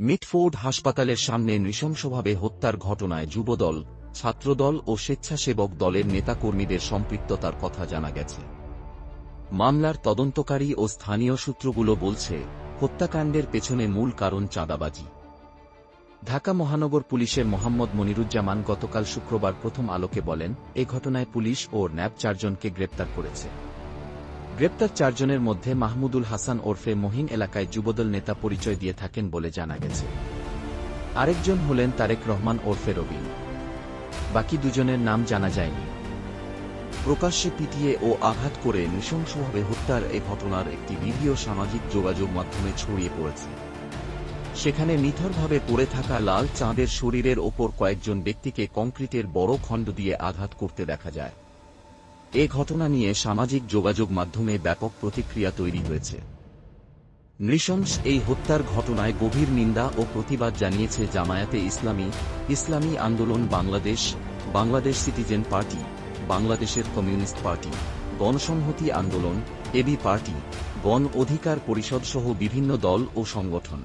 Mitford হাসপাতালের সামনে নৃশংসভাবে হত্যার ঘটনায় যুবদল, ছাত্রদল ও স্বেচ্ছাসেবক দলের নেতাকর্মীদের সম্পৃক্ততার কথা জানা গেছে। মামলার তদন্তকারী ও স্থানীয় সূত্রগুলো বলছে, হত্যাকাণ্ডের পেছনে মূল কারণ চাঁদাবাজি। ঢাকা মহানগর পুলিশের মোহাম্মদ মনিরুজ্জামান গতকাল শুক্রবার প্রথম আলোকে বলেন, এ ঘটনায় পুলিশ ও ন্যাব চারজনকে গ্রেপ্তার করেছে। গ্রেপ্তার চারজনের মধ্যে মাহমুদুল হাসান ওরফে মহিন এলাকায় যুবদল নেতা পরিচয় দিয়ে থাকেন বলে জানা গেছে। আরেকজন হলেন তারেক রহমান ওরফে রবিন। বাকি দুজনের নাম জানা যায়নি। প্রকাশ্যে পিটিয়ে ও আঘাত করে নৃশংসভাবে হত্যার এ ঘটনার একটি ভিডিও সামাজিক যোগাযোগ মাধ্যমে ছড়িয়ে পড়েছে। সেখানে নিথরভাবে পড়ে থাকা লাল চাঁদের শরীরের ওপর কয়েকজন ব্যক্তিকে কংক্রিটের বড় খণ্ড দিয়ে আঘাত করতে দেখা যায়। এ ঘটনা নিয়ে সামাজিক যোগাযোগ মাধ্যমে ব্যাপক প্রতিক্রিয়া তৈরি হয়েছে। নৃশংস এই হত্যার ঘটনায় গভীর নিন্দা ও প্রতিবাদ জানিয়েছে জামায়াতে ইসলামী ইসলামী আন্দোলন বাংলাদেশ বাংলাদেশ সিটিজেন পার্টি, বাংলাদেশের communist party, Ganosamhati Andolan, AB party, গণ অধিকার পরিষদ সহ বিভিন্ন দল ও সংগঠন।